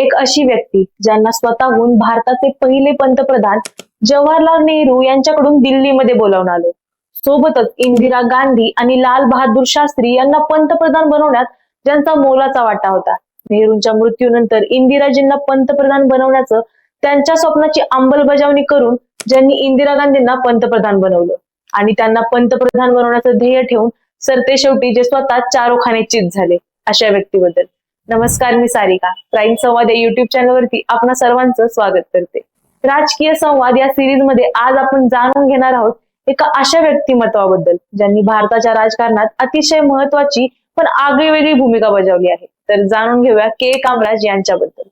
एक अशी व्यक्ती ज्यांना स्वतःहून भारताचे पहिले पंतप्रधान जवाहरलाल नेहरू यांच्याकडून दिल्लीमध्ये बोलावून आलो. सोबतच इंदिरा गांधी आणि लाल बहादूर शास्त्री यांना पंतप्रधान बनवण्यात ज्यांचा मोलाचा वाटा होता. नेहरूंच्या मृत्यूनंतर इंदिराजींना पंतप्रधान बनवण्याचं त्यांच्या स्वप्नाची अंमलबजावणी करून ज्यांनी इंदिरा गांधींना पंतप्रधान बनवलं. आणि त्यांना पंतप्रधान बनवण्याचं ध्येय ठेवून सरते शेवटी जे स्वतः चारोखाने चित झाले अशा व्यक्तीबद्दल. नमस्कार मी सारिका. प्राईम संवाद या युट्यूब चॅनलवरती आपणा सर्वांचं स्वागत करते. राजकीय संवाद या सिरीजमध्ये आज आपण जाणून घेणार आहोत एका अशा व्यक्तिमत्वाबद्दल ज्यांनी भारताच्या राजकारणात अतिशय महत्वाची पण आगळीवेगळी भूमिका बजावली आहे. तर जाणून घेऊया के. कामराज यांच्याबद्दल.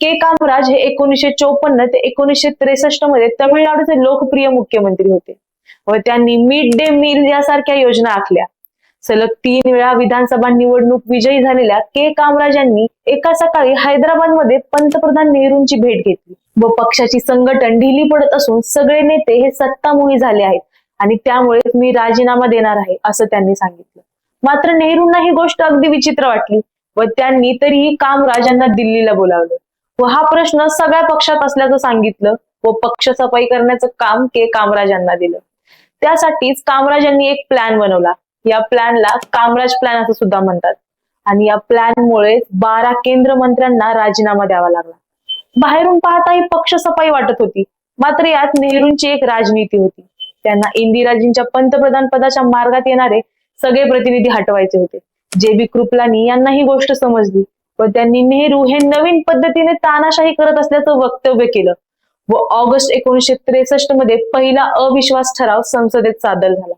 के. कामराज हे एकोणीसशे चोपन्न ते एकोणीसशे त्रेसष्टमध्ये तमिळनाडूचे लोकप्रिय मुख्यमंत्री होते व त्यांनी मिड डे मील यासारख्या योजना आखल्या. सलग तीन वेळा विधानसभा निवडणूक विजयी झालेल्या के. कामराज यांनी एका सकाळी हैदराबादमध्ये पंतप्रधान नेहरूंची भेट घेतली व पक्षाची संघटन ढिली पडत असून सगळे नेते हे सत्तामोही झाले आहेत आणि त्यामुळे मी राजीनामा देणार आहे असं त्यांनी सांगितलं. मात्र नेहरूंना ही गोष्ट अगदी विचित्र वाटली व त्यांनी तरीही कामराज यांना दिल्लीला बोलावलं. व हा प्रश्न सगळ्या पक्षात असल्याचं सांगितलं व पक्ष सफाई करण्याचं काम के. कामराज यांना दिलं. त्यासाठीच कामराज यांनी एक प्लॅन बनवला. या प्लॅनला कामराज प्लॅन असं सुद्धा म्हणतात. आणि या प्लॅनमुळे बारा केंद्र मंत्र्यांना राजीनामा द्यावा लागला. बाहेरून पाहता ही पक्ष सफाई वाटत होती. मात्र यात नेहरूंची एक राजनीती होती. त्यांना इंदिराजींच्या पंतप्रधान पदाच्या मार्गात येणारे सगळे प्रतिनिधी हटवायचे होते. जे बी कृपलानी यांना ही गोष्ट समजली व त्यांनी नेहरू हे नवीन पद्धतीने तानाशाही करत असल्याचं वक्तव्य केलं व ऑगस्ट एकोणीसशे त्रेसष्टमध्ये पहिला अविश्वास ठराव संसदेत सादर झाला.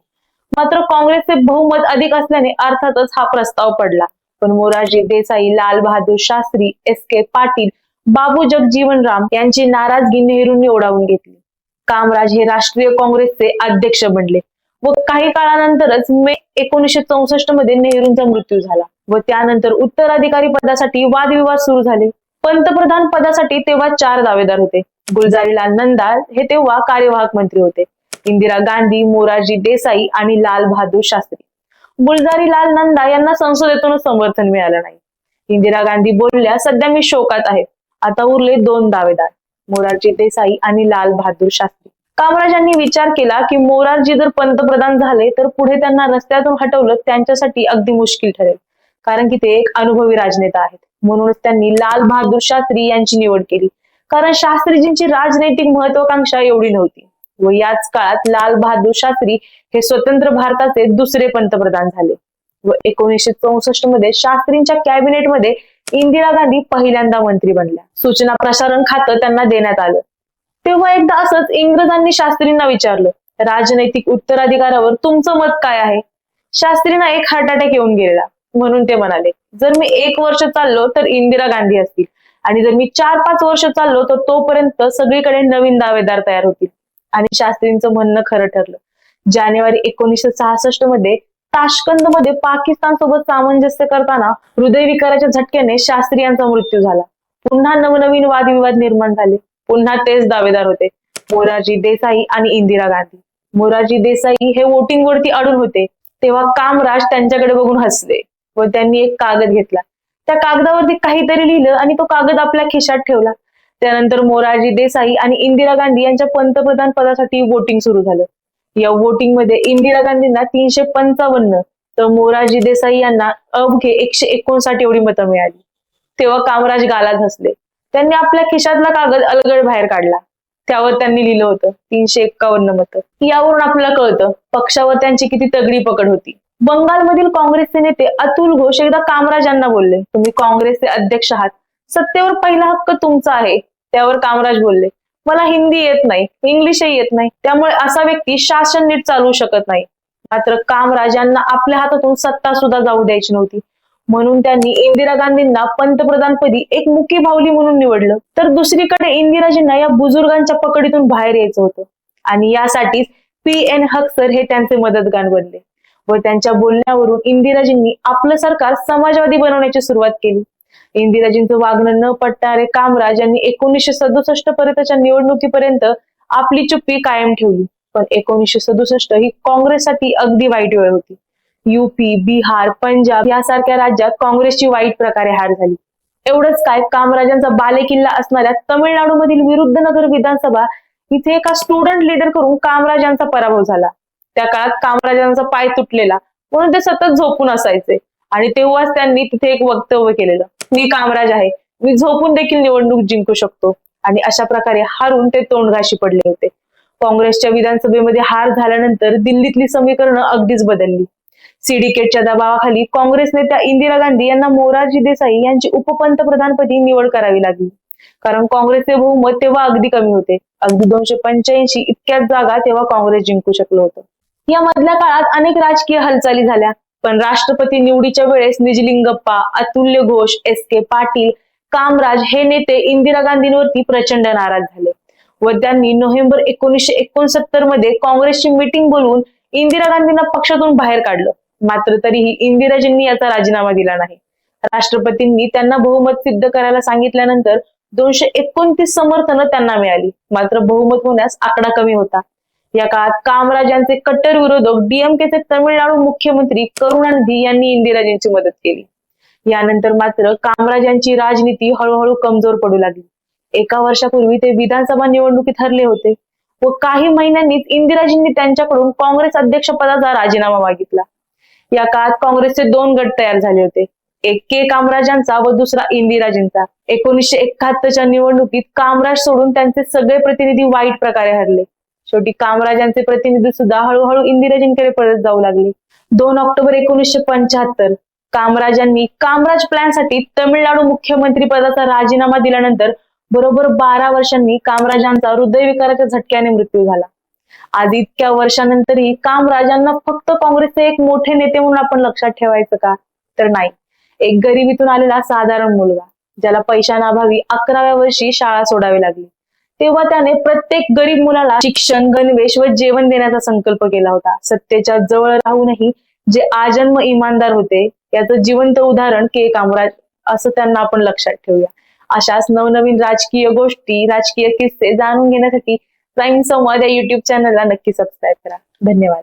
मात्र काँग्रेसचे बहुमत अधिक असल्याने अर्थातच हा प्रस्ताव पडला. पण मोरारजी देसाई लाल बहादूर शास्त्री एस के पाटील बाबू जगजीवन राम यांची नाराजगी नेहरूंनी ओढावून घेतली. कामराज हे राष्ट्रीय काँग्रेसचे अध्यक्ष बनले व काही काळानंतरच मे एकोणीसशे चौसष्टमध्ये नेहरूंचा मृत्यू झाला व त्यानंतर उत्तराधिकारी पदासाठी वादविवाद सुरू झाले. पंतप्रधान पदासाठी तेव्हा चार दावेदार होते. गुलजारीलाल नंदा हे तेव्हा कार्यवाहक मंत्री होते. इंदिरा गांधी मोरारजी देसाई आणि लाल बहादूर शास्त्री. गुलजारीलाल नंदा यांना संसदेतूनच समर्थन मिळालं नाही. इंदिरा गांधी बोलल्या सध्या मी शोकात आहे. आता उरले दोन दावेदार मोरारजी देसाई आणि लाल बहादूर शास्त्री. कामराजांनी विचार केला की मोरारजी जर पंतप्रधान झाले तर पुढे त्यांना रस्त्यातून हटवलं त्यांच्यासाठी अगदी मुश्किल ठरेल. कारण की ते एक अनुभवी राजनेता आहेत. म्हणूनच त्यांनी लाल बहादूर शास्त्री यांची निवड केली. कारण शास्त्रीजींची राजनैतिक महत्वाकांक्षा एवढी नव्हती. व याच काळात लाल बहादूर शास्त्री हे स्वतंत्र भारताचे दुसरे पंतप्रधान झाले. व एकोणीसशे चौसष्टमध्ये शास्त्रींच्या कॅबिनेटमध्ये इंदिरा गांधी पहिल्यांदा मंत्री बनल्या. सूचना प्रसारण खातं त्यांना देण्यात आलं. तेव्हा एकदा असंच इंग्रजांनी शास्त्रींना विचारलं राजनैतिक उत्तराधिकारावर तुमचं मत काय आहे? शास्त्रींना एक हार्ट अटॅक येऊन गेलेला. म्हणून ते म्हणाले जर मी एक वर्ष चाललो तर इंदिरा गांधी असतील. आणि जर मी चार पाच वर्ष चाललो तर तोपर्यंत सगळीकडे नवीन दावेदार तयार होतील. आणि शास्त्रींचं म्हणणं खरं ठरलं. जानेवारी एकोणीसशे सहासष्टमध्ये ताशकंदमध्ये पाकिस्तान सोबत सामंजस्य करताना हृदयविकाराच्या झटक्याने शास्त्री यांचा मृत्यू झाला. पुन्हा नवनवीन वादविवाद निर्माण झाले. पुन्हा तेच दावेदार होते. मोरारजी देसाई आणि इंदिरा गांधी. मोरारजी देसाई हे वोटिंग वरती अडून होते. तेव्हा कामराज त्यांच्याकडे बघून हसले व त्यांनी एक कागद घेतला. त्या कागदावरती काहीतरी लिहिलं आणि तो कागद आपल्या खिशात ठेवला. त्यानंतर मोरारजी देसाई आणि इंदिरा गांधी यांच्या पंतप्रधान पदासाठी वोटिंग सुरू झालं. या वोटिंगमध्ये इंदिरा गांधींना तीनशे पंचावन्न तर मोरारजी देसाई यांना अवघे एकशे एकोणसाठ एवढी मतं मिळाली. तेव्हा कामराज गालात हसले त्यांनी आपल्या खिशातला कागद अलगड बाहेर काढला. त्यावर त्यांनी लिहिलं होतं तीनशे एक्कावन्न मतं. यावरून आपल्याला कळतं पक्षावर त्यांची किती तगडी पकड होती. बंगालमधील काँग्रेसचे नेते अतुल घोष एकदा कामराज यांना बोलले तुम्ही काँग्रेसचे अध्यक्ष आहात. सत्तेवर पहिला हक्क तुमचा आहे. त्यावर कामराज बोलले मला हिंदी येत नाही इंग्लिशही येत नाही त्यामुळे असा व्यक्ती शासन नीट चालवू शकत नाही. मात्र कामराज यांना आपल्या हातातून सत्ता सुद्धा जाऊ द्यायची नव्हती. म्हणून त्यांनी इंदिरा गांधींना पंतप्रधानपदी एक मुकी भावली म्हणून निवडलं. तर दुसरीकडे इंदिराजींना या बुजुर्गांच्या पकडीतून बाहेर यायचं होतं. आणि यासाठीच पी एन हक्सर हे त्यांचे मदतगार बनले व त्यांच्या बोलण्यावरून इंदिराजींनी आपलं सरकार समाजवादी बनवण्याची सुरुवात केली. इंदिराजींचं वागणं न पटणारे कामराज यांनी एकोणीसशे सदुसष्ट पर्यंतच्या निवडणुकीपर्यंत आपली चुप्पी कायम ठेवली. पण एकोणीसशे सदुसष्ट ही काँग्रेससाठी अगदी वाईट वेळ होती. युपी बिहार पंजाब यासारख्या राज्यात काँग्रेसची वाईट प्रकारे हार झाली. एवढंच काय कामराजांचा बालेकिल्ला असणाऱ्या तमिळनाडूमधील विरुद्धनगर विधानसभा इथे एका स्टुडंट लीडर करून कामराजांचा पराभव झाला. त्या काळात कामराजांचा पाय तुटलेला. म्हणून ते सतत झोपून असायचे. आणि तेव्हाच त्यांनी तिथे एक वक्तव्य केलेलं. मी कामराज आहे. मी झोपून देखील निवडणूक जिंकू शकतो. आणि अशा प्रकारे हारून ते तोंडघाशी पडले होते. काँग्रेसच्या विधानसभेमध्ये हार झाल्यानंतर दिल्लीतली समीकरणं अगदीच बदलली. सिंडिकेटच्या दबावाखाली काँग्रेस नेत्या इंदिरा गांधी यांना मोरारजी देसाई यांची उपपंतप्रधानपदी निवड करावी लागली. कारण काँग्रेसचे बहुमत तेव्हा अगदी कमी होते. अगदी दोनशे पंच्याऐंशी इतक्याच जागा तेव्हा काँग्रेस जिंकू शकलो होतं. या मधल्या काळात अनेक राजकीय हालचाली झाल्या. पण राष्ट्रपती निवडीच्या वेळेस निजलिंगप्पा अतुल्य घोष एस के पाटील कामराज हे नेते इंदिरा गांधींवरती प्रचंड नाराज झाले व त्यांनी नोव्हेंबर एकोणीसशे एकोणसत्तरमध्ये काँग्रेसची मीटिंग बोलवून इंदिरा गांधींना पक्षातून बाहेर काढलं. मात्र तरीही इंदिराजींनी याचा राजीनामा दिला नाही. राष्ट्रपतींनी त्यांना बहुमत सिद्ध करायला सांगितल्यानंतर दोनशे एकोणतीस समर्थनं त्यांना मिळाली. मात्र बहुमत होण्यास आकडा कमी होता. या काळात कामराजांचे कट्टर विरोधक डीएमकेचे तमिळनाडू मुख्यमंत्री करुणानिधी यांनी इंदिराजींची मदत केली. यानंतर मात्र कामराजांची राजनीती हळूहळू कमजोर पडू लागली. एका वर्षापूर्वी ते विधानसभा निवडणुकीत हरले होते व काही महिन्यांनीच इंदिराजींनी त्यांच्याकडून काँग्रेस अध्यक्षपदाचा राजीनामा मागितला. या काळात काँग्रेसचे दोन गट तयार झाले होते. एक के कामराजांचा व दुसरा इंदिराजींचा. एकोणीसशे एकाहत्तरच्या निवडणुकीत कामराज सोडून त्यांचे सगळे प्रतिनिधी वाईट प्रकारे हरले. शेवटी कामराजांचे प्रतिनिधी सुद्धा हळूहळू इंदिराजींकडे परत जाऊ लागले. दोन ऑक्टोबर एकोणीसशे पंच्याहत्तर कामराजांनी कामराज प्लॅनसाठी तमिळनाडू मुख्यमंत्री पदाचा राजीनामा दिल्यानंतर बरोबर बारा वर्षांनी कामराजांचा हृदयविकाराच्या झटक्याने मृत्यू झाला. आज इतक्या वर्षानंतरही कामराजांना फक्त काँग्रेसचे एक मोठे नेते म्हणून आपण लक्षात ठेवायचं का? तर नाही. एक गरिबीतून आलेला साधारण मुलगा ज्याला पैशांअभावी अकराव्या वर्षी शाळा सोडावी लागली. तेव्हा त्याने प्रत्येक गरीब मुलाला शिक्षण गणवेश व जेवण देण्याचा संकल्प केला होता. सत्तेच्या जवळ राहूनही जे आजन्म इमानदार होते याचं जिवंत उदाहरण के. कामराज असं त्यांना आपण लक्षात ठेवूया. अशाच नवनवीन राजकीय गोष्टी राजकीय किस्से जाणून घेण्यासाठी प्राईम संवाद या युट्यूब चॅनलला नक्की सबस्क्राईब करा. धन्यवाद.